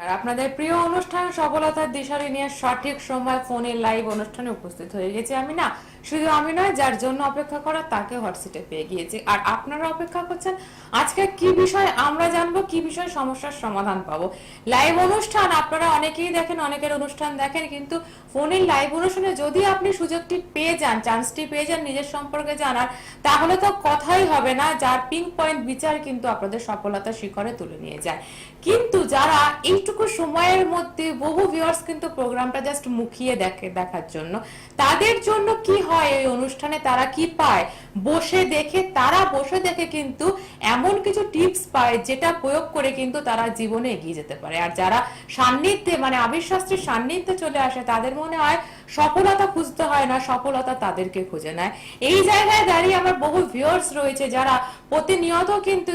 আর আপনাদের প্রিয় অনুষ্ঠান সফলতার দিশারি নিয়ে সঠিক সময় ফোনের লাইভ অনুষ্ঠানে উপস্থিত হয়ে গেছি আমি না। শুধু আমি নয়, যার জন্য অপেক্ষা করা তাকে হোয়াটসঅ্যাপে পেয়ে গিয়েছি। আর আপনারা অপেক্ষা করছেন, আজকে কি বিষয় আমরা জানব, কি বিষয় সমস্যার সমাধান পাবো? লাইভ অনুষ্ঠান, আপনারা অনেকেই দেখেন, অনেকের অনুষ্ঠান দেখেন, কিন্তু ফোনের লাইভ অনুষ্ঠানে যদি আপনি সুযোগটি পেয়ে যান চান্সটি পেয়ে যান নিজের সম্পর্কে জানার, তাহলে তো কথাই হবে না, যার পিঙ্ক পয়েন্ট বিচার কিন্তু আপনাদের সফলতা শিখরে তুলে নিয়ে যায়। কিন্তু যারা এইটুকু সময়ের মধ্যে বহু ভিউয়ার্স কিন্তু প্রোগ্রামটা জাস্ট মুখিয়ে দেখে, দেখার জন্য, তাদের জন্য কি হয় এই অনুষ্ঠানে, তারা কি পায়? বসে দেখে, তারা বসে দেখে কিন্তু এমন কিছু টিপস পায় যেটা প্রয়োগ করে কিন্তু তারা জীবনে এগিয়ে যেতে পারে। আর যারা সান্নিধ্যে মানে আবিশ্বাস্ত্রীর সান্নিধ্যে চলে আসে, তাদের মনে হয় সফলতা খুঁজতে হয় না, সফলতা তাদেরকে খুঁজে নেয়। এই জায়গায় দাঁড়িয়ে আমার বহু ভিউয়ার্স রয়েছে যারা প্রতিনিয়ত কিন্তু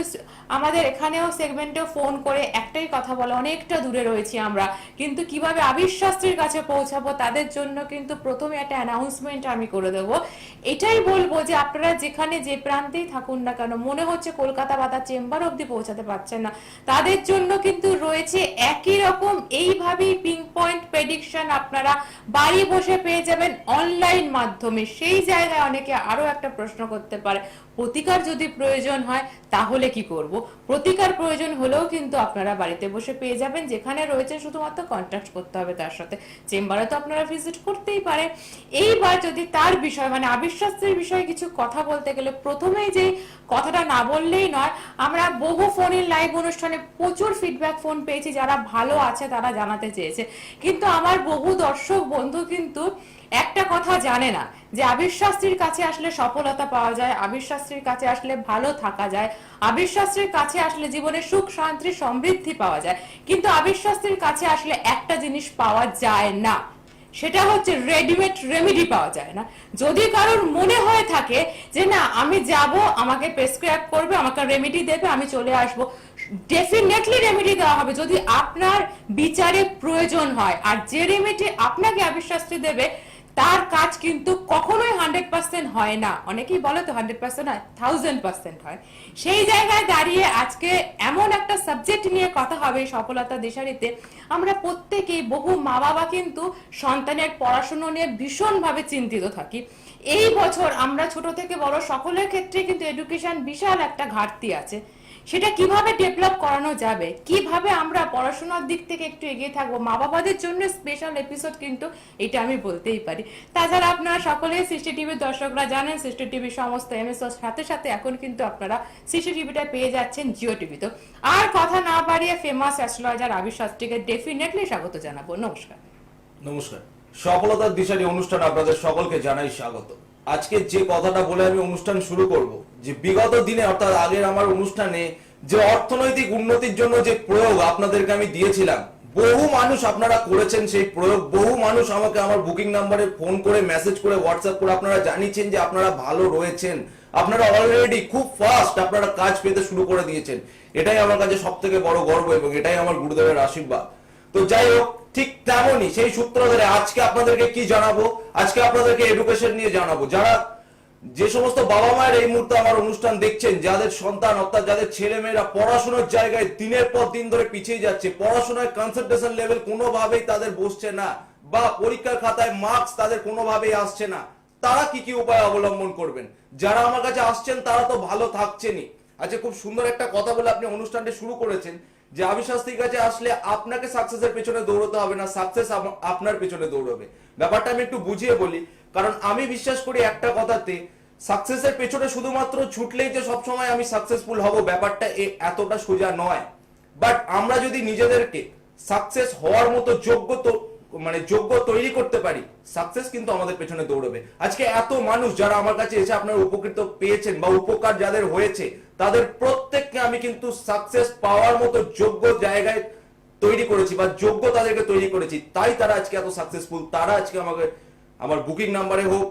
আমাদের এখানেও সেগমেন্টে ফোন করে একটাই কথা বলে, অনেকটা দূরে রয়েছি আমরা। কিন্তু কীভাবে আবির্শাস্ত্রীর কাছে পৌঁছাবো তাদের জন্য কিন্তু প্রথমে একটা অ্যানাউন্সমেন্ট আমি করে দেব। এটাই বলব যে আপনারা যেখানে যে প্রান্তেই থাকুন না কেন, মনে হচ্ছে কলকাতা বা তার চেম্বার অব্দি পৌঁছাতে পারছেন না। তাদের জন্য কিন্তু রয়েছে একই রকম, এইভাবেই পিঙ্ক পয়েন্ট প্রেডিকশন আপনারা বাড়ি বসে পেয়ে যাবেন অনলাইন মাধ্যমে। সেই জায়গায় অনেকে আরও একটা প্রশ্ন করতে পারে প্রতিকার যদি প্রয়োজন হয় তাহলে কি করব? প্রতিকার প্রয়োজন হলেও কিন্তু আপনারা বাড়িতে বসে পেয়ে যাবেন, যেখানে রয়েছে শুধুমাত্র কন্ট্যাক্ট করতে হবে তার সাথে। চেম্বারে তো আপনারা ভিজিট করতেই পারে এইবার যদি তার বিষয় মানে আবিশ্বাসের বিষয়ে কিছু কথা বলতে গেলে প্রথমেই যে কথাটা না বললেই নয়, আমরা বহু ফোনের লাইভ অনুষ্ঠানে প্রচুর ফিডব্যাক ফোন পেয়েছি, যারা ভালো আছে তারা জানাতে চেয়েছে। কিন্তু আমার বহু দর্শক বন্ধু কিন্তু একটা কথা জানে না, যে আবির শাস্ত্রীর কাছে আসলে সফলতা পাওয়া যায় আবির শাস্ত্রীর কাছে আসলে ভালো থাকা যায়। আবির শাস্ত্রীর কাছে আসলে জীবনে সুখ, শান্তি, সমৃদ্ধি পাওয়া যায়। কিন্তু আবির শাস্ত্রীর কাছে আসলে একটা জিনিস পাওয়া যায় না। সেটা হচ্ছে রেডিমেড রেমেডি পাওয়া যায় না। যদি কারোর মনে হয়ে থাকে যে না, আমি যাব, আমাকে প্রেসক্রাইব করবে, আমাকে রেমেডি দেবে, আমি চলে আসব, ডেফিনেটলি রেমেডি দেওয়া হবে। যদি আপনার বিচারে প্রয়োজন হয়, আর যে রেমেডি আপনাকে আবিশ্বাস্ত্রী দেবে তার কাজ কিন্তু কখনোই হান্ড্রেড পার্সেন্ট হয় না। অনেকেই বলে তো হান্ড্রেড পার্সেন্ট হয় থাউজেন্ড পার্সেন্ট হয়। সেই জায়গায় দাঁড়িয়ে আজকে এমন একটা সাবজেক্ট নিয়ে কথা হবে সফলতা দিশারিতে আমরা প্রত্যেকেই বহু মা বাবা কিন্তু সন্তানের পড়াশুনো নিয়ে ভীষণভাবে চিন্তিত থাকি। এই বছর আমরা ছোট থেকে বড় সকলের ক্ষেত্রে কিন্তু এডুকেশন বিশাল একটা ঘাটতি আছে। সেটা কীভাবে ডেভেলপ করানো যাবে? কীভাবে আমরা পড়াশোনার দিক থেকে একটু এগিয়ে থাকব? মা বাবাদের জন্য স্পেশাল এপিসোড কিন্তু এটা আমি বলতেই পারি। তাছাড়া আপনারা সকলেই সিসি টিভির দর্শকরা জানেন সিসি টিভির সমস্ত এমএসওর সাথে সাথে এখন কিন্তু আপনারা সিসি টিভিটা পেয়ে যাচ্ছেন জিও টিভিতে আর কথা না বাড়িয়ে ফেমাস অ্যাস্ট্রোলজার আবির শাস্ত্রীকে ডেফিনেটলি স্বাগত জানাব। নমস্কার। নমস্কার। সফলতার দিশারি অনুষ্ঠান আপনাদের সকলকে জানাই স্বাগত। আজকে যে কথাটা বলে আমি অনুষ্ঠান শুরু করব, যে বিগত দিনে, অর্থাৎ আগের আমার অনুষ্ঠানে যে অর্থনৈতিক উন্নতির জন্য যে প্রয়োগ আপনাদেরকে আমি দিয়েছিলাম, বহু মানুষ আপনারা করেছেন সেই প্রয়োগ, বহু মানুষ আমাকে আমার বুকিং নাম্বারে ফোন করে মেসেজ করে হোয়াটসঅ্যাপ করে, আপনারা জানিয়েছেন যে আপনারা ভালো রয়েছেন। আপনারা অলরেডি খুব ফাস্ট আপনারা কাজ পেতে শুরু করে দিয়েছেন। এটাই আমার কাছে সব থেকে বড় গর্ব এবং এটাই আমার গুরুদেবের আশীর্বাদ। তো যাই হোক ঠিক তেমনই সেই সূত্র ধরে আজকে আপনাদেরকে কি জানাব? আজকে আপনাদেরকে এডুকেশন নিয়ে জানাব। যারা যে সমস্ত বাবা মায়ের এই মুহূর্তে আমার অনুষ্ঠান দেখছেন, যাদের সন্তান অর্থাৎ যাদের ছেলে মেয়েরা পড়াশোনার জায়গায় দিনের পর দিন ধরে পিছিয়ে যাচ্ছে পড়াশোনায় কনসেন্ট্রেশন লেভেল কোনোভাবেই তাদের বসছে না বা পরীক্ষার খাতায় মার্কস তাদের কোনোভাবেই আসছে না, তারা কি কি উপায় অবলম্বন করবেন? যারা আমার কাছে আসছেন, তারা তো ভালো থাকছেনই। আচ্ছা খুব সুন্দর একটা কথা বলে আপনি অনুষ্ঠানটা শুরু করেছেন। যে আমি শাস্ত্রীর কাছে আসলে আপনাকে সাকসেসের পেছনে দৌড়তে হবে না সাকসেস আপনার পেছনে দৌড়বে। ব্যাপারটা আমি একটু বুঝিয়ে বলি, কারণ আমি বিশ্বাস করি একটা কথাতে সাকসেসের পেছনে শুধুমাত্র ছুটলেই যে সবসময় আমি সাকসেসফুল হব, ব্যাপারটা এতটা সোজা নয়। বাট আমরা যদি নিজেদেরকে সাকসেস হওয়ার মতো যোগ্য তো মানে যোগ্য তৈরি করতে পারি সাকসেস কিন্তু আমাদের পেছনে দৌড়বে। আজকে এত মানুষ যারা আমার কাছে এসে আপনার উপকৃত পেয়েছেন বা উপকার যাদের হয়েছে, তাদের প্রত্যেককে আমি কিন্তু সাকসেস পাওয়ার মতো যোগ্য জায়গায় তৈরি করেছি বা যোগ্য তাদেরকে তৈরি করেছি, তাই তারা আজকে এত সাকসেসফুল তারা আজকে আমাকে, আমার বুকিং নাম্বারে হোক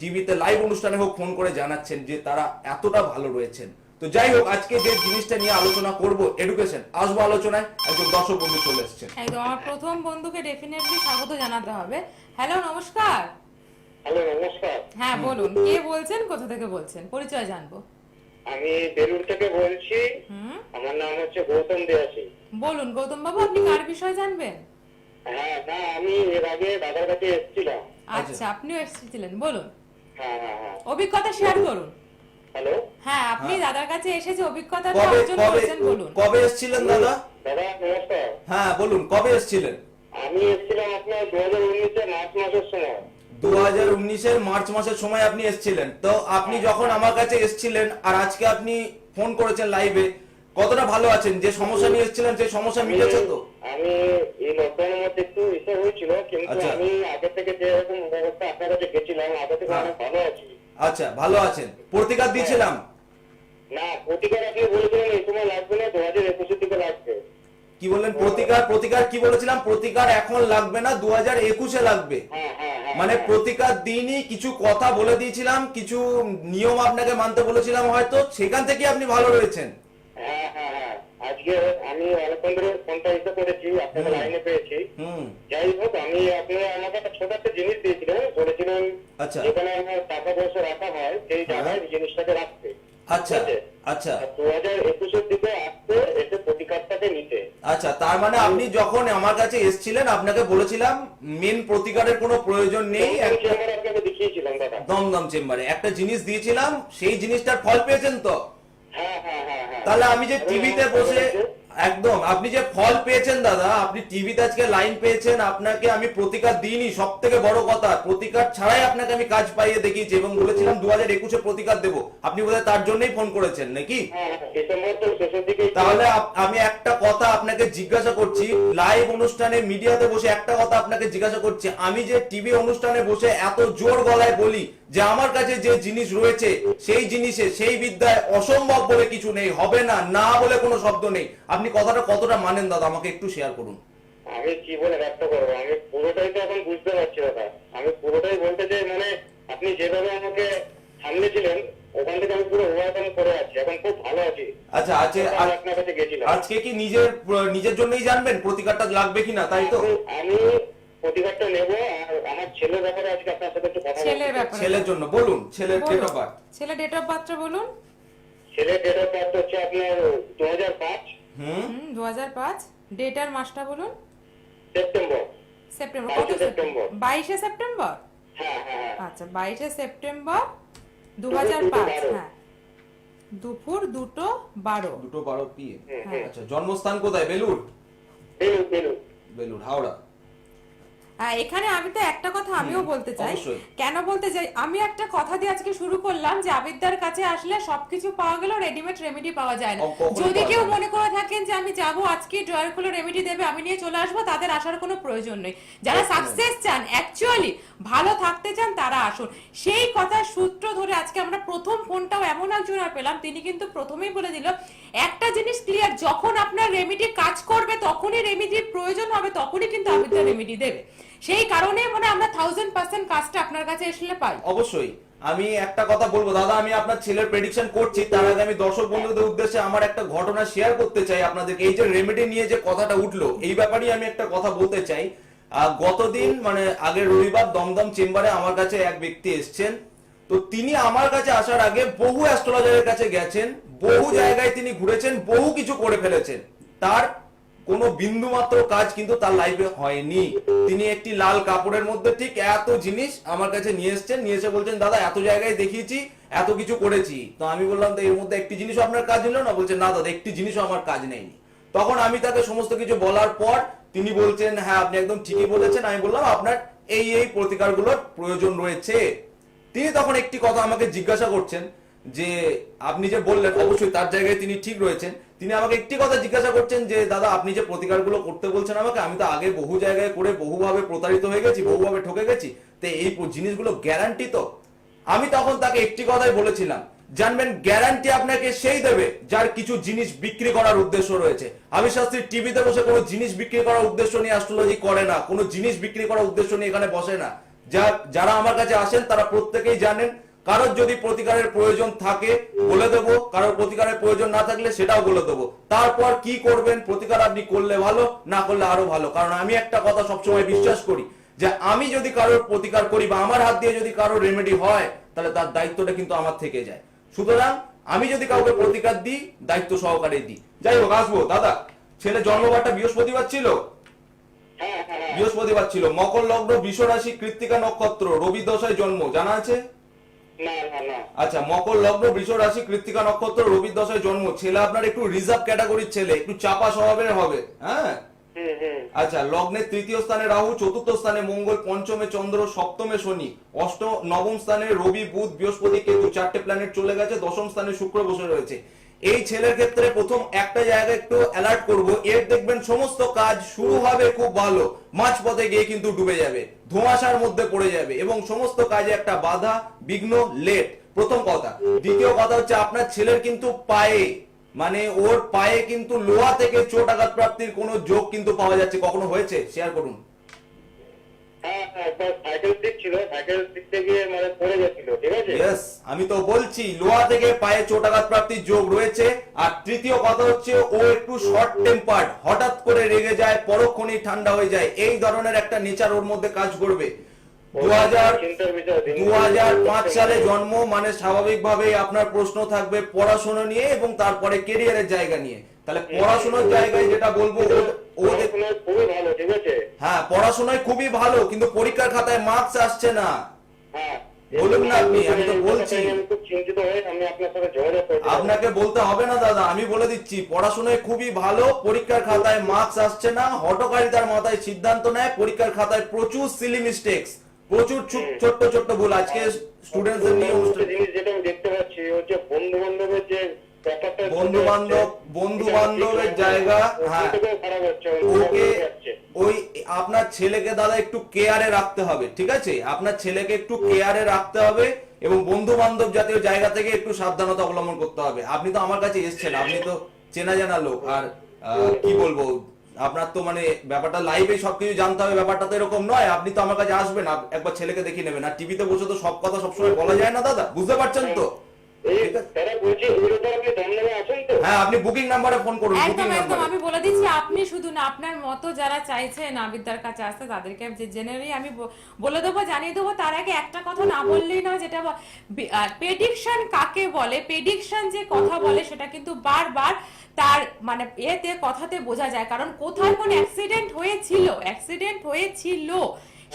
টিভিতে লাইভ অনুষ্ঠানে হোক ফোন করে জানাচ্ছেন যে তারা এতটা ভালো রয়েছেন। তো যাই হোক আজকে যে জিনিসটা নিয়ে আলোচনা করব এডুকেশন আসব আলোচনায় একজন দর্শক বন্ধু চলে এসেছেন। একদম আমার প্রথম বন্ধুকে ডেফিনেটলি স্বাগত জানাতে হবে। হ্যালো নমস্কার। হ্যালো নমস্কার। হ্যাঁ বলুন কে বলছেন কোথা থেকে বলছেন? পরিচয় জানব। আমি বেলুর থেকে বলছি আমার নাম হচ্ছে গৌতম দেয়াসী বলুন গৌতম বাবু আপনি কার বিষয় জানবেন? হ্যাঁ না আমি এর আগে দাদার কাছে এসেছিলাম। আচ্ছা আপনিও এসেছিলেন বলুন। হ্যাঁ হ্যাঁ হ্যাঁ। অভিজ্ঞতা শেয়ার করুন। হ্যালো হ্যাঁ আপনি দাদার কাছে এসেছে অভিজ্ঞতাটা কবে অর্জন কবে করেছেন বলুন। কবে এসেছিলেন দাদা? দাদা নমস্কার। হ্যাঁ বলুন কবে এসেছিলেন? আমি এসেছিলাম আপনার দু হাজার উনিশে মার্চ মাসের সময়। দু হাজার উনিশের মার্চ মাসের সময় আপনি এসেছিলেন। তো আপনি যখন আমার কাছে এসেছিলেন আর আজকে আপনি ফোন করেছেন লাইভে কতটা ভালো আছেন? যে সমস্যা নিয়ে এসেছিলেন সেই সমস্যা মিটেছে তো? আমি এই লকডাউনের মধ্যে একটু ইসে হয়েছিল কিন্তু আচ্ছা। আমি আগে থেকে যে এরকম ব্যবস্থা আপনার কাছে গেছিলাম আগে থেকে হ্যাঁ। অনেক ভালো আছি। আচ্ছা ভালো আছেন। প্রতিকার দিয়েছিলাম। না প্রতিকার আপনি বলেছিলেন এই সময় লাগবে না দু হাজার একুশের দিকে লাগবে কি বললেন? প্রতিকার প্রতিকার কি বলেছিলাম? প্রতিকার এখন লাগবে না দু হাজার একুশে লাগবে। হ্যাঁ হ্যাঁ হ্যাঁ মানে। প্রতিকার দিনই কিছু কথা বলে দিয়েছিলাম কিছু নিয়ম আপনাকে মানতে বলেছিলাম হয়তো সেখান থেকে আপনি ভালো রয়েছেন। আজকে আমি অনেকক্ষণ ধরে ফোনটা ইসে করেছি আপনাকে লাইনে পেয়েছি। যাই হোক আমি আপনি আমাকে একটা ছোট একটা জিনিস দিয়েছিলেন বলেছিলেন আচ্ছা। যেখানে আমার টাকা পয়সা রাখা হয় সেই হ্যাঁ। জায়গায় জিনিসটাকে রাখতে। আচ্ছা আচ্ছা। দু হাজার একুশের দিকে আসতে এসে প্রতিকারটাকে নিতে। আচ্ছা তার মানে আপনি যখন আমার কাছে এসেছিলেন আপনাকে বলেছিলাম মেন প্রতিকারের কোনো প্রয়োজন নেই আমি একটা চেম্বারে আপনাকে দেখিয়েছিলাম দাদা। দমদম চেম্বারে। একটা জিনিস দিয়েছিলাম সেই জিনিসটার ফল পেয়েছেন তো? হ্যাঁ হ্যাঁ হ্যাঁ হ্যাঁ তাহলে আমি যে টিভিতে বসে একদম। আপনি যে ফল পেয়েছেন দাদা আপনি টিভিতে আজকে লাইন পেয়েছেন আপনাকে আমি প্রতিকার দিইনি সব থেকে বড় কথা প্রতিকার ছাড়াই আপনাকে আমি কাজ পাইয়ে দেখিয়েছি এবং বলেছিলাম দু হাজার একুশে প্রতিকার দেবো। আপনি বোধহয় তার জন্যই ফোন করেছেন নাকি? হ্যাঁ হ্যাঁ, তাহলে আমি একটা কথা আপনাকে জিজ্ঞাসা করছি লাইভ অনুষ্ঠানে মিডিয়াতে বসে একটা কথা আপনাকে জিজ্ঞাসা করছি। আমি যে টিভি অনুষ্ঠানে বসে এত জোর গলায় বলি যে আমার কাছে যে জিনিস রয়েছে সেই জিনিসে সেই বিদ্যায় অসম্ভব বলে কিছু নেই হবে না না বলে কোনো শব্দ নেই। আপনি কথাটা কতটা মানেন দাদা? আমাকে একটু শেয়ার করুন। আমি কি বলে ব্যক্ত করব? আমি পুরোটাই তো এখন বুঝতে পারছি দাদা। আমি পুরোটাই বলতে চাই মানে আপনি যেভাবে আমাকে সামলেছিলেন ওখান থেকে আমি পুরো ওভারকাম করে আছি এখন খুব ভালো আছি। আচ্ছা আজকে আপনার কাছে গেছিলাম। আজকে কি নিজের নিজের জন্যই জানবেন? প্রতিকারটা লাগবে কিনা তাই তো? আমি- আমি প্রতিকারটা নেব আর আমার ছেলের ব্যাপারে আজকে আপনার সাথে একটু কথা ছেলের ব্যাপারে। ছেলের জন্য বলুন ছেলের ডেট অফ বার্থ ছেলে ডেট অফ বার্থটা বলুন। ছেলের ডেট অফ বার্থ হচ্ছে আপনার দু হাজার পাঁচ। হুম? হুম দু হাজার পাঁচ। ডেট আর মাসটা বলুন। সেপ্টেম্বর সেপ্টেম্বর কত বাইশে সেপ্টেম্বর সেপ্টেম্বর। বাইশে সেপ্টেম্বর হ্যাঁ হ্যাঁ হ্যাঁ। আচ্ছা বাইশে সেপ্টেম্বর দু দুপুর হাজার দুটো পাঁচ বারো। হ্যাঁ। দুপুর দুটো বারো। দুটো বারো পিএম হুম, হুম। আচ্ছা জন্মস্থান কোথায়? বেলুর বেলুন বেলুড়। বেলুর হাওড়া। হ্যাঁ, এখানে আমি তো একটা কথা আমিও বলতে চাই। কেন বলতে চাই? আমি একটা কথা দিয়ে আজকে শুরু করলাম যে আবিদ্যার কাছে আসলে সবকিছু পাওয়া গেলেও রেডিমেড রেমেডি পাওয়া যায় না। যদি কেউ মনে করে থাকেন যে আমি যাব আজকে ড্রয়ার খুলে রেমেডি দেবে আমি নিয়ে চলে আসব তাদের আসার কোনো প্রয়োজন নেই। যারা। সাকসেস চান অ্যাকচুয়ালি ভালো থাকতে চান তারা আসুন। সেই কথার সূত্র ধরে আজকে আমরা প্রথম ফোনটাও এমন একজন পেলাম তিনি কিন্তু প্রথমেই বলে দিল একটা জিনিস ক্লিয়ার যখন আপনার রেমেডি কাজ করবে তখনই রেমেডির প্রয়োজন হবে তখনই কিন্তু আবিদ্যা রেমেডি দেবে। সেই কারণে মানে আমরা থাউজেন্ড পার্সেন্ট কাজটা আপনার কাছে এসলে পাই। অবশ্যই। আমি একটা কথা বলব, দাদা, আমি আপনার ছেলের প্রেডিকশন করছি। তার আগে আমি দর্শক বন্ধুদের উদ্দেশ্যে আমার একটা ঘটনা শেয়ার করতে চাই আপনাদেরকে। এই যে রেমেডি নিয়ে যে কথাটা উঠল, এই ব্যাপারেই আমি একটা কথা বলতে চাই। গতদিন মানে আগের রবিবার দমদম চেম্বারে আমার কাছে এক ব্যক্তি এসছেন। তো তিনি আমার কাছে আসার আগে বহু অ্যাস্ট্রোলজারের কাছে গেছেন, বহু জায়গায় তিনি ঘুরেছেন, বহু কিছু করে ফেলেছেন। তার কোনো বিন্দু মাত্র কাজ কিন্তু তার লাইফে হয়নি। তিনি একটি লাল কাপড়ের মধ্যে ঠিক এত জিনিস আমার কাছে নিয়ে এসেছেন, নিয়ে এসে বলছেন, দাদা, এত জায়গায় দেখিয়েছি, এত কিছু করেছি। তো আমি বললাম, তো এর মধ্যে একটি জিনিসও আপনার কাজ নিল না? বলছে, না দাদা, একটি জিনিসও আমার কাজ নেয়নি তখন আমি তাকে সমস্ত কিছু বলার পর তিনি বলছেন হ্যাঁ আপনি একদম ঠিকই বলেছেন। আমি বললাম, আপনার এই এই প্রতিকারগুলোর প্রয়োজন রয়েছে। তিনি তখন একটি কথা আমাকে জিজ্ঞাসা করছেন যে, আপনি যে বললেন, অবশ্যই তার জায়গায় তিনি ঠিক রয়েছেন। তিনি আমাকে একটি কথা জিজ্ঞাসা করছেন যে, দাদা, আপনি যে প্রতিকারগুলো করতে বলছেন আমাকে, আমি তো আগে বহু জায়গায় করে বহুভাবে প্রতারিত হয়ে গেছি, বহুভাবে ঠকে গেছি। তো এই জিনিসগুলো গ্যারান্টি তো? আমি তখন তাকে একটি কথাই বলেছিলাম, জানবেন গ্যারান্টি আপনাকে সেই দেবে যার কিছু জিনিস বিক্রি করার উদ্দেশ্য রয়েছে। আমি শাস্ত্রী টিভিতে বসে কোনো জিনিস বিক্রি করার উদ্দেশ্য নিয়ে অ্যাস্ট্রোলজি করে না, কোনো জিনিস বিক্রি করার উদ্দেশ্য নিয়ে এখানে বসে না। যা যারা আমার কাছে আসেন, তারা প্রত্যেকেই জানেন কারোর যদি প্রতিকারের প্রয়োজন থাকে বলে দেবো। কারোর প্রতিকারের প্রয়োজন না থাকলে সেটাও বলে দেবো। তারপর কি করবেন? প্রতিকার আপনি করলে ভালো না করলে আরও ভালো। কারণ আমি একটা কথা সবসময় বিশ্বাস করি যে আমি যদি কারোর প্রতিকার করি বা আমার হাত দিয়ে যদি কারোর রেমেডি হয় তাহলে তার দায়িত্বটা কিন্তু আমার থেকে যায়। সুতরাং আমি যদি কাউকে প্রতিকার দিই দায়িত্ব সহকারে দিই। যাই হোক আসব। দাদা ছেলে জন্মবারটা বৃহস্পতিবার ছিল? হ্যাঁ হ্যাঁ। বৃহস্পতিবার ছিল। মকর লগ্ন বৃষ রাশি কৃত্তিকা নক্ষত্র রবি দশায় জন্ম। জানা আছে? আচ্ছা মকর, লগ্ন বৃষ রাশি, কৃত্তিকা নক্ষত্র, রবি দশায় জন্ম। ছেলে আপনার একটু রিজার্ভ ক্যাটাগরির ছেলে, একটু চাপা স্বভাবের হবে হ্যাঁ? আচ্ছা লগ্নের তৃতীয় স্থানে রাহু চতুর্থ স্থানে মঙ্গল পঞ্চমে চন্দ্র সপ্তমে শনি অষ্ট নবম স্থানে রবি বুধ বৃহস্পতি কেতু চারটে প্ল্যানেট চলে গেছে দশম স্থানে শুক্র বসে রয়েছে। এই ছেলের ক্ষেত্রে প্রথম একটা জায়গা একটু অ্যালার্ট করব এর দেখবেন সমস্ত কাজ শুরু হবে খুব ভালো মাঝপথে গিয়ে কিন্তু ডুবে যাবে ধোঁয়াশার মধ্যে পড়ে যাবে এবং সমস্ত কাজে একটা বাধা বিঘ্ন লেট প্রথম কথা। দ্বিতীয় কথা হচ্ছে আপনার ছেলের কিন্তু পায়ে মানে ওর পায়ে কিন্তু লোহা থেকে চোট আঘাত প্রাপ্তির কোনো যোগ কিন্তু পাওয়া যাচ্ছে। কখনো হয়েছে? শেয়ার করুন। হ্যাঁ হ্যাঁ মানে আমি তো বলছি লোহা থেকে পায়ে চোট আঘাত প্রাপ্তির যোগ রয়েছে। আর তৃতীয় কথা হচ্ছে ও একটু শর্ট টেম্পার্ড হঠাৎ করে রেগে যায় পরক্ষণেই ঠান্ডা হয়ে যায়। এই ধরনের একটা নেচার ওর মধ্যে কাজ করবে। দু সালে জন্ম মানে স্বাভাবিকভাবেই আপনার প্রশ্ন থাকবে পড়াশোনা নিয়ে এবং তারপরে কেরিয়ারের জায়গা নিয়ে। তাহলে পড়াশোনার জায়গায় যেটা বলব হ্যাঁ পড়াশোনায় খুবই ভালো কিন্তু পরীক্ষার খাতায় মার্কস আসছে না। হ্যাঁ বলুন না আপনি, আমি তো বলছি। আপনাকে বলতে হবে না দাদা আমি বলে দিচ্ছি পড়াশোনায় খুবই ভালো পরীক্ষার খাতায় মার্কস আসছে না হটকারিতার মাথায় সিদ্ধান্ত নেয় পরীক্ষার খাতায় প্রচুর সিলি মিস্টেক্স প্রচুর ছোট্ট ছোট্ট ভুল। আজকে স্টুডেন্টদের নিয়ে একটা অনুষ্ঠান। জিনিস যেটা আমি দেখতে পাচ্ছি হচ্ছে বন্ধু বান্ধবের যে বন্ধু বান্ধব বন্ধু বান্ধবের জায়গা হ্যাঁ। ওকে ওই আপনার ছেলেকে দাদা একটু কেয়ারে রাখতে হবে ঠিক আছে? আপনার ছেলেকে একটু কেয়ারে রাখতে হবে এবং বন্ধু বান্ধব জাতীয় জায়গা থেকে একটু সাবধানতা অবলম্বন করতে হবে। আপনি তো আমার কাছে এসেছেন আপনি তো চেনা জানা লোক। আর আহ, কি বলব? আপনার তো মানে ব্যাপারটা লাইভে সবকিছু জানতে হবে, ব্যাপারটা তো এরকম নয়। আপনি তো আমার কাছে আসবেন একবার ছেলেকে দেখিয়ে নেবেন। আর টিভিতে বসে তো সব কথা সবসময় বলা যায় না, দাদা? বুঝতে পারছেন তো? হ্যাঁ আপনি বুকিং নাম্বারে ফোন করুন একদম একদম আমি বলে দিচ্ছি আপনি শুধু না আপনার মতো যারা চাইছেন আবিদ্যার কাছে আসতে তাদেরকে জেনারেলি আমি বলে দেবো জানিয়ে দেবো তার আগে একটা কথা না বললেই না যেটা প্রেডিকশন কাকে বলে? প্রেডিকশন যে কথা বলে সেটা কিন্তু বারবার তার মানে এতে কথাতে বোঝা যায়। কারণ কোথায় কোন অ্যাক্সিডেন্ট হয়েছিল? অ্যাক্সিডেন্ট হয়েছিল।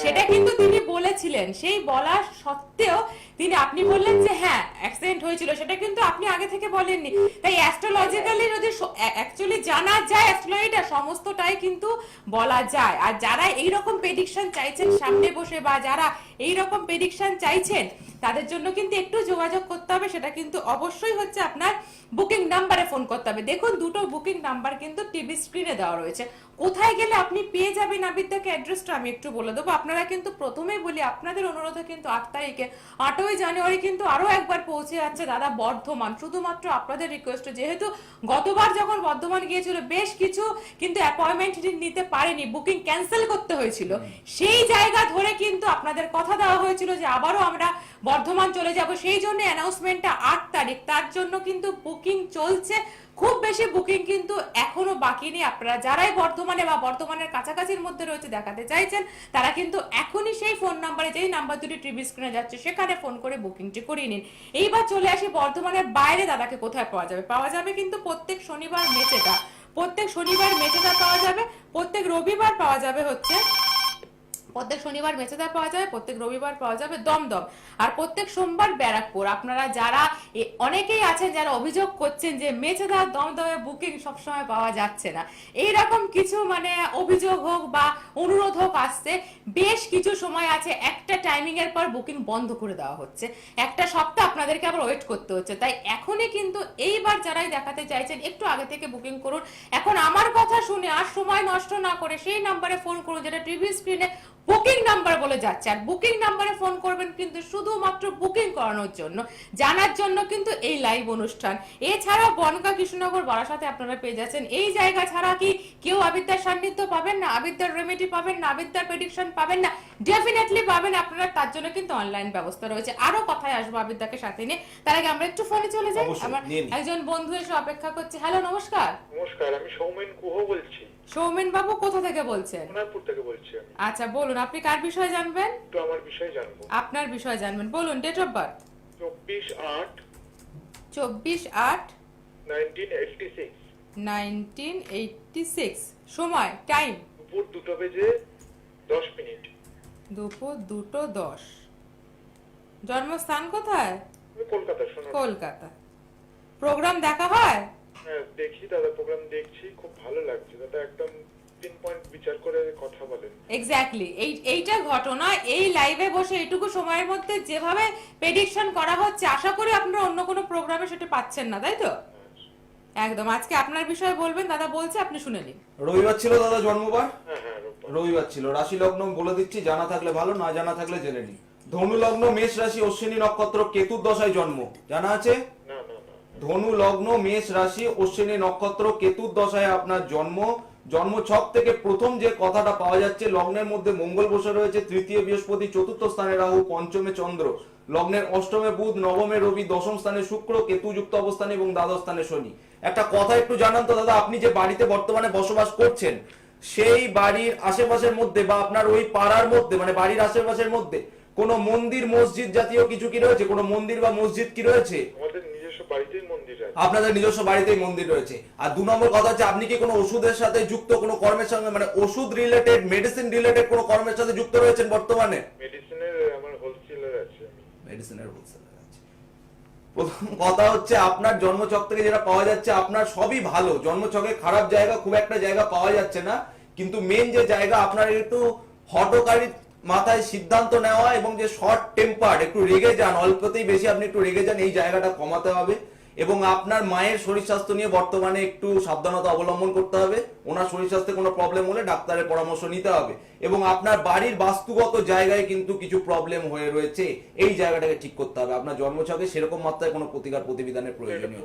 সেটা কিন্তু তিনি বলেছিলেন। সেই বলার সত্ত্বেও তিনি আপনি বললেন যে হ্যাঁ অ্যাক্সিডেন্ট হয়েছিল। সেটা কিন্তু আপনি আগে থেকে বলেননি। তাই অ্যাস্ট্রোলজিক্যালি যদি অ্যাকচুয়ালি জানা যায় অ্যাস্ট্রোলজিটা সমস্তটাই কিন্তু বলা যায়। আর যারা এই রকম প্রেডিকশন চাইছেন সামনে বসে বা যারা এই রকম প্রেডিকশন চাইছেন তাদের জন্য কিন্তু একটু যোগাযোগ করতে হবে সেটা কিন্তু অবশ্যই হচ্ছে আপনার বুকিং নাম্বারে ফোন করতে হবে। দেখুন দুটো বুকিং নাম্বার কিন্তু টিভি স্ক্রিনে দেওয়া রয়েছে। কোথায় গেলে আপনি পেয়ে যাবেন আবিদ্যাকে অ্যাড্রেসটা আমি একটু বলে দেবো। আপনারা কিন্তু প্রথমেই বলি আপনাদের অনুরোধে কিন্তু আট তারিখে আটই জানুয়ারি কিন্তু আরও একবার পৌঁছে যাচ্ছে দাদা বর্ধমান। শুধুমাত্র আপনাদের রিকোয়েস্ট যেহেতু গতবার যখন বর্ধমান গিয়েছিল বেশ কিছু কিন্তু অ্যাপয়েন্টমেন্ট নিতে পারেনি বুকিং ক্যান্সেল করতে হয়েছিল। সেই জায়গা ধরে কিন্তু আপনাদের কথা দেওয়া হয়েছিল যে আবারও আমরা বর্ধমান চলে যাব, সেই জন্য অ্যানাউন্সমেন্টটা আট তারিখ। তার জন্য কিন্তু বুকিং চলছে। খুব বেশি বুকিং কিন্তু এখনও বাকি নেই। আপনারা যারাই বর্ধমানে বা বর্ধমানের কাছাকাছির মধ্যে রয়েছে দেখাতে চাইছেন, তারা কিন্তু এখনই সেই ফোন নাম্বারে যেই নাম্বার দুটি টিভি স্ক্রিনে যাচ্ছে, সেখানে ফোন করে বুকিংটি করিয়ে নিন। এইবার চলে আসি বর্ধমানের বাইরে। দাদাকে কোথায় পাওয়া যাবে? পাওয়া যাবে কিন্তু প্রত্যেক শনিবার মেচেদা। প্রত্যেক শনিবার মেচেদা পাওয়া যাবে। প্রত্যেক রবিবার পাওয়া যাবে হচ্ছে প্রত্যেক শনিবার মেচেদা পাওয়া যাবে, প্রত্যেক রবিবার পাওয়া যাবে, দমদম। আর প্রত্যেক সোমবার ব্যারাকপুর। আপনারা যারা অনেকেই আছেন যারা অভিযোগ করছেন যে মেচেদা দমদমে বুকিং সবসময় পাওয়া যাচ্ছে না। এই রকম কিছু মানে অভিযোগ হোক বা অনুরোধ হোক আসছে, বেশ কিছু সময় আছে, একটা টাইমিং এর পর বুকিং বন্ধ করে দেওয়া হচ্ছে। একটা সপ্তাহ আপনাদেরকে আবার ওয়েট করতে হচ্ছে। তাই এখনই কিন্তু এইবার যারাই দেখাতে চাইছেন, একটু আগে থেকে বুকিং করুন। এখন আমার কথা শুনে আর সময় নষ্ট না করে সেই নাম্বারে ফোন করুন, যেটা টিভি স্ক্রিনে বুকিং নাম্বার বলে যাচ্ছে। আর বুকিং নাম্বারে ফোন করবেন কিন্তু শুধুমাত্র বুকিং করানোর জন্য জানার জন্য কিন্তু এই লাইভ অনুষ্ঠান। এছাড়াও বনগা কৃষ্ণনগর বারাসাতে আপনারা পেয়ে যাচ্ছেন। এই জায়গা ছাড়া কি কেউ আবিদ্যার সান্নিধ্য পাবেন না? আবিদ্যার রেমেডি পাবেন না? আবিদ্যার প্রেডিকশন পাবেন না? ডেফিনেটলি পাবেন আপনারা তার জন্য কিন্তু অনলাইন ব্যবস্থা রয়েছে। আরও কথায় আসব আবিদ্যাকে সাথে নিয়ে। তার আগে আমরা একটু ফোনে চলে যাই। আমার একজন বন্ধু এসে অপেক্ষা করছে। হ্যালো নমস্কার। নমস্কার আমি সৌমেন গুহ বলছি। সৌমেন বাবু কোথা থেকে বলছেন? সোনারপুর থেকে বলছি আমি। আচ্ছা বলুন আপনি কার বিষয়ে জানবেন? একটু আমার বিষয়ে জানব। আপনার বিষয়ে জানবেন। বলুন ডেট অফ বার্থ চব্বিশ আট চব্বিশ আট nineteen eighty six. Nineteen eighty six. সময় টাইম? দুপুর দুটো বেজে দশ মিনিট। দুপুর দুটো দশ। জন্মস্থান কোথায়? কলকাতা কলকাতা। প্রোগ্রাম দেখা হয়? হ্যাঁ দেখি দাদা প্রোগ্রাম দেখছি খুব ভালো লাগছে। দাদা একদম তিন পয়েন্ট বিচার করে কথা বলেন। এক্স্যাক্টলি এই এইটা ঘটনা এই লাইভে বসে এইটুকু সময়ের মধ্যে যেভাবে প্রেডিকশন করা হচ্ছে আশা করি আপনারা অন্য কোনো প্রোগ্রামে সেটা পাচ্ছেন না তাই তো? একদম। আজকে আপনার বিষয়ে বলবেন দাদা বলছে আপনি শুনে নিন। রবিবার ছিল দাদা জন্মবার? হ্যাঁ হ্যাঁ রবিবার ছিল। রাশি লগ্ন বলে দিচ্ছি জানা থাকলে ভালো না জানা থাকলে জেনে নিন। ধনু লগ্ন মেষ রাশি অশ্বিনী নক্ষত্র কেতুর দশায় জন্ম। জানা আছে? ধনু লগ্ন, মেষ রাশি, অশ্বিনী নক্ষত্র, কেতুর দশায় আপনার জন্ম। জন্ম ছক থেকে প্রথম যে কথাটা পাওয়া যাচ্ছে, লগ্নের মধ্যে মঙ্গল বসে রয়েছে, তৃতীয় বৃহস্পতি, চতুর্থ স্থানে রাহু, পঞ্চমে চন্দ্র। লগ্নের অষ্টমে বুধ, নবমে রবি, দশম স্থানে শুক্র কেতু যুক্ত অবস্থানে এবং দ্বাদশ স্থানে শনি। একটা কথা একটু জানান তো দাদা, আপনি যে বাড়িতে বর্তমানে বসবাস করছেন, সেই বাড়ির আশেপাশের মধ্যে বা আপনার ওই পাড়ার মধ্যে মানে বাড়ির আশেপাশের মধ্যে কোনো মন্দির, মসজিদ জাতীয় কিছু কি রয়েছে? কোনো মন্দির বা মসজিদ কি রয়েছে? আপনাদের নিজস্ব বাড়িতেই মন্দির রয়েছে। আর দু নম্বর কথা হচ্ছে আপনি কি কোনো ওষুধের সাথে যুক্ত কোনো কর্মের সঙ্গে মানে ওষুধ রিলেটেড মেডিসিন রিলেটেড কোনো কর্মের সাথে যুক্ত রয়েছেন বর্তমানে? মেডিসিনের আমার হোলসেলার আছে মেডিসিনের হোলসেলার আছে। প্রথম কথা হচ্ছে আপনার জন্মছক থেকে যেটা পাওয়া যাচ্ছে আপনার সবই ভালো। জন্মছকে খারাপ জায়গা খুব একটা জায়গা পাওয়া যাচ্ছে না। কিন্তু মেন যে জায়গা আপনার একটু হটকারী মাথায় সিদ্ধান্ত নেওয়া এবং যে শর্ট টেম্পার একটু রেগে যান, অল্পতেই বেশি আপনি একটু রেগে যান, এই জায়গাটা কমাতে হবে এবং আপনার মায়ের শরীর স্বাস্থ্য নিয়ে বর্তমানে একটু সাবধানতা অবলম্বন করতে হবে। ওনার শরীর স্বাস্থ্যে কোনো প্রবলেম হলে ডাক্তারের পরামর্শ নিতে হবে এবং আপনার বাড়ির বাস্তুগত জায়গায় কিন্তু কিছু প্রবলেম হয়ে রয়েছে। এই জায়গাটাকে ঠিক করতে হবে। আপনার জন্মছকে সেরকম মাত্রায় কোনো প্রতিকার প্রতিবিধানের প্রয়োজনীয়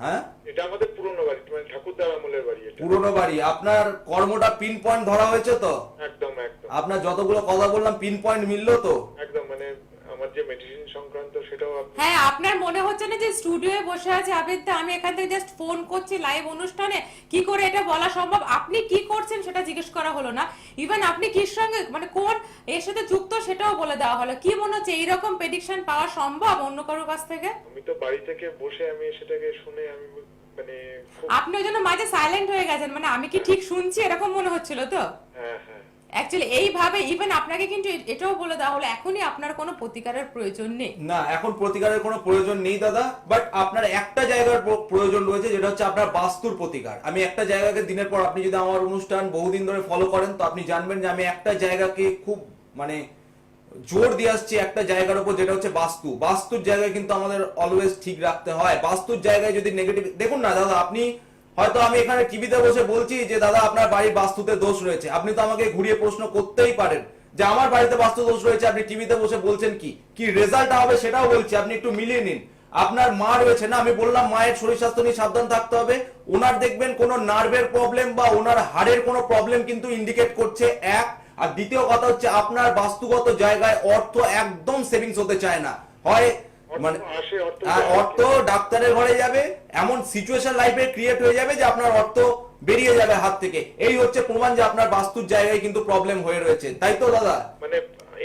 হ্যাঁ? এটা আমাদের পুরোনো বাড়ি মানে ঠাকুরদার আমলের বাড়ি এটা। পুরনো বাড়ি। আপনার কর্মটা পিন পয়েন্ট ধরা হয়েছে তো? একদম একদম। আপনার যতগুলো কথা বললাম পিন পয়েন্ট মিললো তো? একদম মানে মেডিসিন সংক্রান্ত সেটাও হ্যাঁ আপনার মনে হচ্ছে না যে স্টুডিওয়ে বসে আছে আবিদ? আমি এখান থেকে জাস্ট ফোন করছি লাইভ অনুষ্ঠানে। কি করে এটা বলা সম্ভব? আপনি কি করছেন সেটা জিজ্ঞেস করা হলো না। ইভেন আপনি কির সঙ্গে মানে কোন এর সাথে যুক্ত সেটাও বলে দেওয়া হলো। কি মনে হচ্ছে এইরকম প্রেডিকশন পাওয়া সম্ভব অন্য কারোর কাছ থেকে? আমি তো বাড়ি থেকে বসে আমি সেটাকে শুনে আমি মানে আপনি ওই জন্য মাঝে সাইলেন্ট হয়ে গেছেন। মানে আমি কি ঠিক শুনছি এরকম মনে হচ্ছিল তো? হ্যাঁ হ্যাঁ। অ্যাকচুয়ালি এইভাবে ইভেন আপনাকে কিন্তু এটাও বলে দেওয়া হলো, এখনই আপনার কোনো প্রতিকারের প্রয়োজন নেই। না, এখন প্রতিকারের কোনো প্রয়োজন নেই দাদা বাট আপনার একটা জায়গার প্রয়োজন রয়েছে, যেটা হচ্ছে আপনার বাস্তুর প্রতিকার। আমি একটা জায়গাকে দিনের পর আপনি যদি আমার অনুষ্ঠান বহুদিন ধরে ফলো করেন, তো আপনি জানবেন যে আমি একটা জায়গাকে খুব মানে জোর দিয়ে আসছি একটা জায়গার উপর, যেটা হচ্ছে বাস্তু। বাস্তুর জায়গায় কিন্তু আমাদের অলওয়েজ ঠিক রাখতে হয়। বাস্তুর জায়গায় যদি নেগেটিভ দেখুন না দাদা, আপনি হয়তো আমি এখানে টিভিতে বসে বলছি যে, দাদা, আপনার বাড়ির বাস্তুতে দোষ রয়েছে। আপনি তো আমাকে ঘুরিয়ে প্রশ্ন করতেই পারেন যে, আমার বাড়িতে বাস্তু দোষ রয়েছে। আপনি টিভিতে বসে বলছেন কি? কি রেজাল্ট হবে সেটাও বলছি। আপনি একটু মিলিয়ে নিন। আপনার মা রয়েছে না? আমি বললাম, মায়ের শরীর স্বাস্থ্য নিয়ে সাবধান থাকতে হবে। ওনার দেখবেন কোনো নার্ভের প্রবলেম বা ওনার হাড়ের কোনো প্রবলেম কিন্তু ইন্ডিকেট করছে, এক। আর দ্বিতীয় কথা হচ্ছে, আপনার বাস্তুগত জায়গায় অর্থ একদম সেভিংস হতে চায় না। হয় মানে অর্থ আর অর্থ ডাক্তারের ঘরে যাবে এমন সিচুয়েশন লাইফে ক্রিয়েট হয়ে যাবে যে আপনার অর্থ বেরিয়ে যাবে হাত থেকে। এই হচ্ছে প্রমাণ যে আপনার বাস্তুর জায়গায় কিন্তু প্রবলেম হয়ে রয়েছে। তাই তো দাদা? মানে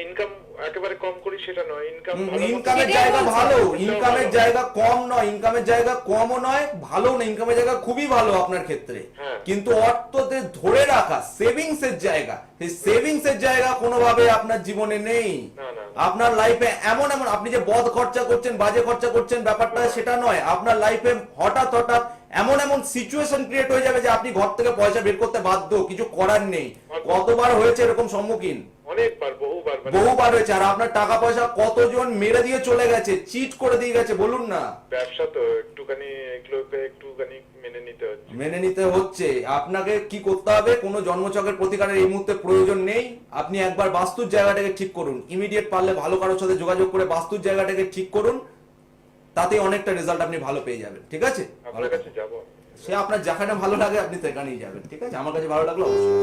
ইনকাম একেবারে কম করি সেটা নয়। ইনকাম ইনকামের জায়গা ভালো ইনকামের জায়গা কম নয় ইনকামের জায়গা কমও নয় ভালো না ইনকামের জায়গা খুবই ভালো আপনার ক্ষেত্রে। হ্যাঁ। কিন্তু অর্থতে ধরে রাখা সেভিংস এর জায়গা সেই সেভিংস এর জায়গা কোনোভাবে আপনার জীবনে নেই। আপনার লাইফে এমন এমন আপনি যে বদ খরচা করছেন বাজে খরচা করছেন ব্যাপারটা সেটা নয়। আপনার লাইফে হঠাৎ হঠাৎ এমন এমন সিচুয়েশন ক্রিয়েট হয়ে যাবে যে আপনি ঘর থেকে পয়সা বের করতে বাধ্য কিছু করার নেই। কতবার হয়েছে এরকম সম্মুখীন? অনেকবার বহুবার মানে বহুবার হয়েছে। আর আপনার টাকা পয়সা কতজন মেরে দিয়ে চলে গেছে চিট করে দিয়ে গেছে বলুন না। ব্যবসা তো একটুখানি এগুলোকে একটুখানি মেনে নিতে হচ্ছে। মেনে নিতে হচ্ছে। আপনাকে কি করতে হবে? কোনো জন্মচকের প্রতিকারের এই মুহূর্তে প্রয়োজন নেই। আপনি একবার বাস্তুর জায়গাটাকে ঠিক করুন। ইমিডিয়েট পারলে ভালো কারোর সাথে যোগাযোগ করে বাস্তুর জায়গাটাকে ঠিক করুন। তাতে অনেকটা রেজাল্ট আপনি ভালো পেয়ে যাবেন ঠিক আছে? আপনার কাছে যাব সে আপনার যেখানে ভালো লাগে আপনি সেখানেই যাবেন ঠিক আছে? আমার কাছে ভালো লাগল অবশ্যই।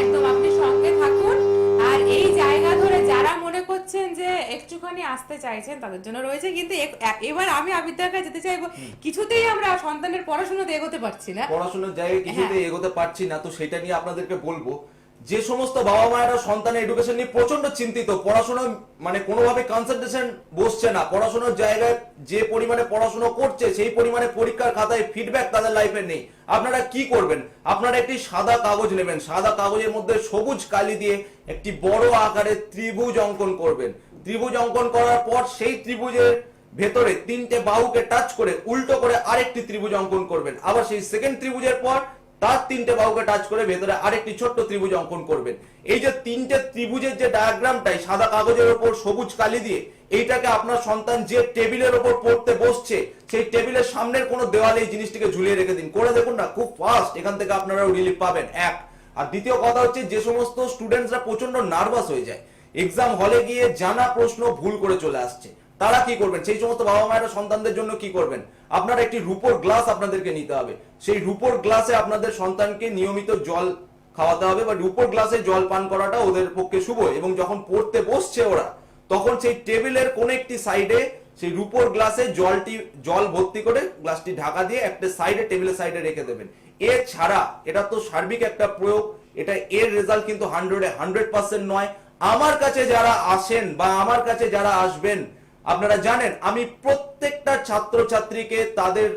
একদম আপনি সঙ্গে থাকুন। আর এই জায়গা ধরে যারা মনে করছেন যে একটুখানি আসতে চাইছেন তাদের জন্য রয়েছে। কিন্তু এবার আমি আবিদ্যার কাছে যেতে চাইব কিছুতেই আমরা সন্তানের পড়াশোনাতে এগোতে পারছি না। পড়াশোনার জায়গায় কিছুতে হ্যাঁ। এগোতে পারছি না তো সেটা নিয়ে আপনাদেরকে বলব। যে সমস্ত বাবা মায়েরা সন্তানের এডুকেশন নিয়ে প্রচণ্ড চিন্তিত, পড়াশোনা মানে কোনোভাবে কনসেন্ট্রেশন বসছে না, পড়াশোনার জায়গায় যে পরিমাণে পড়াশোনা করছে, সেই পরিমাণে পরীক্ষার খাতায় ফিডব্যাক তাদের লাইফে নেই। আপনারা কি করবেন? আপনারা একটি সাদা কাগজ নেবেন, সাদা কাগজের মধ্যে সবুজ কালি দিয়ে একটি বড় আকারে ত্রিভুজ অঙ্কন করবেন। ত্রিভুজ অঙ্কন করার পর সেই ত্রিভুজের ভেতরে তিনটে বাহুকে টাচ করে উল্টো করে আরেকটি ত্রিভুজ অঙ্কন করবেন। আবার সেই সেকেন্ড ত্রিভুজের পর তার তিনটে বাহুকে টাচ করে ভেতরে আরেকটি ছোট্ট ত্রিভুজ অঙ্কন করবেন। এই যে তিনটে ত্রিভুজের যে ডায়াগ্রামটাই সাদা কাগজের ওপর সবুজ কালি দিয়ে, এইটাকে আপনার সন্তান যে টেবিলের ওপর পড়তে বসছে, সেই টেবিলের সামনের কোনো দেওয়ালে এই জিনিসটিকে ঝুলিয়ে রেখে দিন। করে দেখুন না, খুব ফাস্ট এখান থেকে আপনারা রিলিফ পাবেন। এক। আর দ্বিতীয় কথা হচ্ছে, যে সমস্ত স্টুডেন্টসরা প্রচণ্ড নার্ভাস হয়ে যায় এক্সাম হলে গিয়ে জানা প্রশ্ন ভুল করে চলে আসছে। তারা কি করবেন? সেই সমস্ত বাবা মায়েরা সন্তানদের জন্য কি করবেন? আপনারা একটি রূপোর গ্লাস আপনাদেরকে নিতে হবে। সেই রূপোর গ্লাসে আপনাদের সন্তানকে নিয়মিত জল খাওয়াতে হবে বা রূপোর গ্লাসে জল পান করাটা ওদের পক্ষে শুভ এবং যখন পড়তে বসছে ওরা, তখন সেই টেবিলের কোন একটি সাইডে সেই রূপোর গ্লাসে জলটি, জল ভর্তি করে গ্লাসটি ঢাকা দিয়ে একটা সাইডে, টেবিলের সাইডে রেখে দেবেন। এছাড়া এটা তো সার্বিক একটা প্রয়োগ, এটা এর রেজাল্ট কিন্তু হান্ড্রেডে হান্ড্রেড পার্সেন্ট নয়। আমার কাছে যারা আসেন বা আমার কাছে যারা আসবেন আপনারা জানেন, আমি প্রত্যেকটা ছাত্রছাত্রীকে তাদের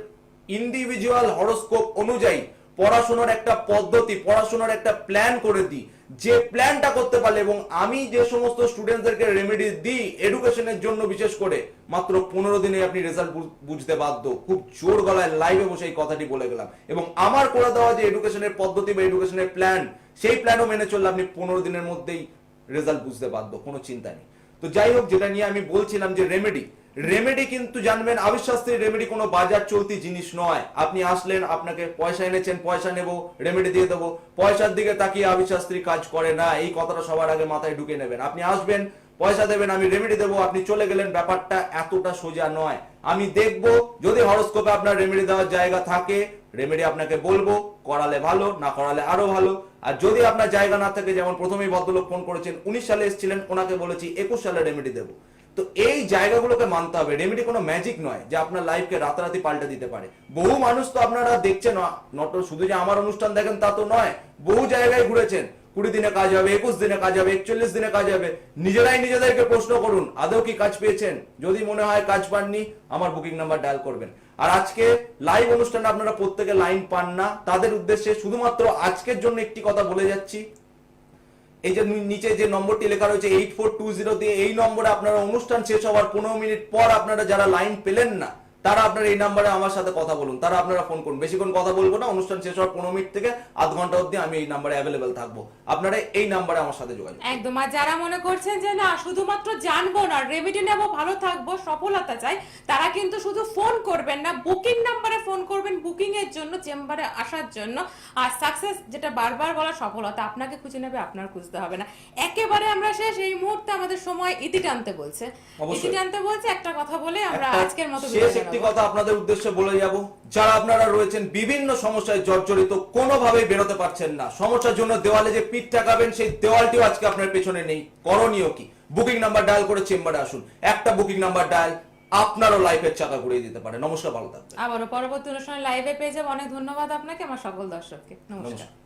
ইন্ডিভিজুয়াল হরোস্কোপ অনুযায়ী পড়াশোনার একটা পদ্ধতি, পড়াশোনার একটা প্ল্যান করে দিই। যে প্ল্যানটা করতে পারলে এবং আমি যে সমস্ত স্টুডেন্টদেরকে রেমেডি দিই এডুকেশনের জন্য বিশেষ করে, মাত্র পনেরো দিনে আপনি রেজাল্ট বুঝতে বাধ্য। খুব জোর গলায় লাইভে বসে এই কথাটি বলে গেলাম। এবং আমার করে দেওয়া যে এডুকেশনের পদ্ধতি বা এডুকেশনের প্ল্যান সেই প্ল্যানও মেনে চললে আপনি পনেরো দিনের মধ্যেই রেজাল্ট বুঝতে বাধ্য। কোনো চিন্তা নেই। তো যাই হোক, যেটা নিয়ে আমি বলছিলাম যে রেমেডি রেমেডি কিন্তু জানবেন, আবিশ্বাস্ত্রী রেমেডি কোনো বাজার চলতি জিনিস নয়। আপনি আসলেন, আপনাকে পয়সা এনেছেন, পয়সা নেব রেমেডি দিয়ে দেবো। পয়সার দিকে তাকিয়ে আবিশ্বাস্ত্রী কাজ করে না, এই কথাটা সবার আগে মাথায় ঢুকে নেবেন। আপনি আসবেন, পয়সা দেবেন, আমি রেমেডি দেবো, আপনি চলে গেলেন, ব্যাপারটা এতটা সোজা নয়। আমি দেখব, যদি হরস্কোপে আপনার রেমেডি দেওয়ার জায়গা থাকে রেমেডি আপনাকে বলব, করালে ভালো, না করালে আরও ভালো। আর যদি আপনার জায়গা না থাকে, যেমন প্রথমেই ভদ্রলোক ফোন করেছেন, উনিশ সালে এসেছিলেন, ওনাকে বলেছি, একুশ সালে রেমেডি দেবো। তো এই জায়গাগুলোকে মানতে হবে। রেমেডি কোনো ম্যাজিক নয় যে আপনার লাইফকে রাতারাতি পাল্টে দিতে পারে। বহু মানুষ তো আপনারা দেখছেন, নট শুধু যে আমার অনুষ্ঠান দেখেন তা তো নয়, বহু জায়গায় ঘুরেছেন। কুড়ি দিনে কাজ হবে, একুশ দিনে কাজ হবে, একচল্লিশ দিনে কাজ হবে। নিজেরাই নিজেদেরকে প্রশ্ন করুন, আদৌ কি কাজ পেয়েছেন? যদি মনে হয় কাজ পাননি, আমার বুকিং নাম্বার ডায়াল করবেন। আর আজকে লাইভ অনুষ্ঠানে আপনারা প্রত্যেকে লাইন পান না। তাদের উদ্দেশ্যে শুধুমাত্র আজকের জন্য একটি কথা বলে যাচ্ছি। এই যে নিচে যে নম্বরটি লেখা রয়েছে এইট ফোর টু জিরো দিয়ে, এই নম্বরে আপনারা অনুষ্ঠান শেষ হওয়ার পনেরো মিনিট পর আপনারা যারা লাইন পেলেন না তারা আপনার এই নাম্বারে আমার সাথে কথা বলুন তারা আপনারা ফোন করুন। বেশিক্ষণ কথা বলব না অনুষ্ঠান শেষ হওয়ার পনেরো মিনিট থেকে আধ ঘণ্টা অবধি আমি এই নাম্বারে অ্যাভেলেবেল থাকব। আপনারা এই নাম্বারে আমার সাথে যোগাযোগ একদম আর যারা মনে করছেন যে না শুধুমাত্র জানব না রেমেডি নেব ভালো থাকব সফলতা চাই তারা কিন্তু শুধু ফোন করবেন না বুকিং নাম্বারে ফোন করবেন বুকিং এর জন্য চেম্বারে আসার জন্য। আর সাকসেস যেটা বারবার বলা সফলতা আপনাকে খুঁজে নেবে আপনার খুঁজতে হবে না। একেবারে আমরা শেষ এই মুহূর্তে আমাদের সময় ইতি টানতে বলছে। ইতি টানতে বলছে একটা কথা বলে আমরা আজকের মতো বিদায় একটি কথা আপনাদের উদ্দেশ্যে বলে যাব যারা আপনারা রয়েছেন বিভিন্ন সমস্যায় জর্জরিত কোনোভাবেই বেরোতে পারছেন না। সমস্যার জন্য দেওয়ালে যে পিঠ ঠেকাবেন সেই দেওয়ালটিও আজকে আপনার পেছনে নেই। করণীয় কি? বুকিং নাম্বার ডায়াল করে চেম্বারে আসুন। একটা বুকিং নাম্বার ডায়াল আপনারও লাইফের চাকা ঘুরিয়ে দিতে পারে। নমস্কার ভালো থাকবেন। আবারও পরবর্তী অনুষ্ঠানে লাইভে পেয়ে যাব। অনেক ধন্যবাদ আপনাকে আমার সকল দর্শককে। নমস্কার।